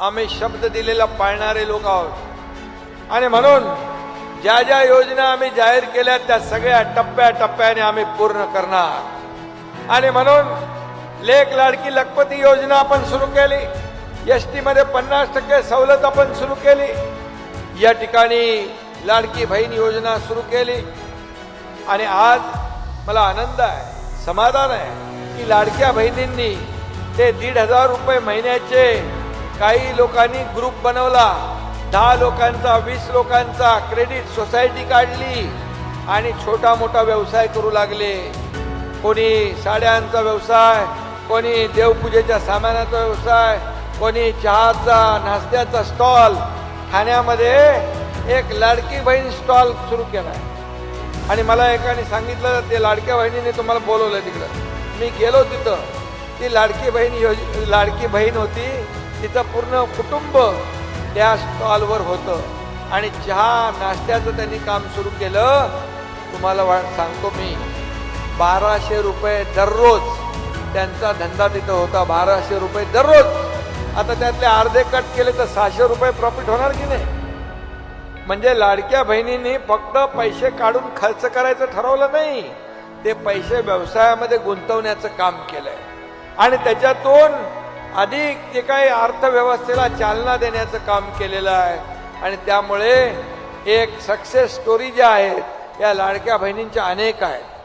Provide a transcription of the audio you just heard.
आम्ही शब्द दिलेला पाळणारे लोक आहोत. आणि म्हणून ज्या ज्या योजना आम्ही जाहीर केल्या त्या सगळ्या टप्प्या टप्प्याने आम्ही पूर्ण करणार. आणि म्हणून लेख लाडकी लखपती योजना आपण सुरू केली. एस टीमध्ये पन्नास टक्के सवलत आपण सुरू केली. या ठिकाणी लाडकी बहीण योजना सुरू केली. आणि आज मला आनंद आहे समाधान आहे की लाडक्या बहिणींनी ते दीड हजार रुपये महिन्याचे काही लोकांनी ग्रुप बनवला. दहा लोकांचा वीस लोकांचा क्रेडिट सोसायटी काढली आणि छोटा मोठा व्यवसाय करू लागले. कोणी साड्यांचा व्यवसाय कोणी देवपूजेच्या सामानाचा व्यवसाय कोणी चहाचा नाश्त्याचा स्टॉल. ठाण्यामध्ये एक लाडकी बहीण स्टॉल सुरू केला. आहे आणि मला एकाने सांगितलं ते लाडक्या बहिणीने तुम्हाला बोलवलं तिकडं. मी गेलो तिथं. ती लाडकी बहीण योज लाडकी बहीण होती. तिचं पूर्ण कुटुंब त्या स्टॉलवर होतं. आणि चहा नाश्त्याचं त्यांनी काम सुरू केलं. तुम्हाला वा सांगतो मी. बाराशे रुपये दररोज त्यांचा धंदा तिथं होता. बाराशे रुपये दररोज. आता त्यातले अर्धे कट केले तर सहाशे रुपये प्रॉफिट होणार की नाही? म्हणजे लाडक्या बहिणींनी फक्त पैसे काढून खर्च करायचं ठरवलं नाही. ते पैसे व्यवसायामध्ये गुंतवण्याचं काम केलंय. आणि त्याच्यातून अधिक जे काही अर्थव्यवस्थेला चालना देण्याचं काम केलेलं आहे. आणि त्यामुळे एक सक्सेस स्टोरी ज्या आहेत या लाडक्या बहिणींच्या अनेक आहेत.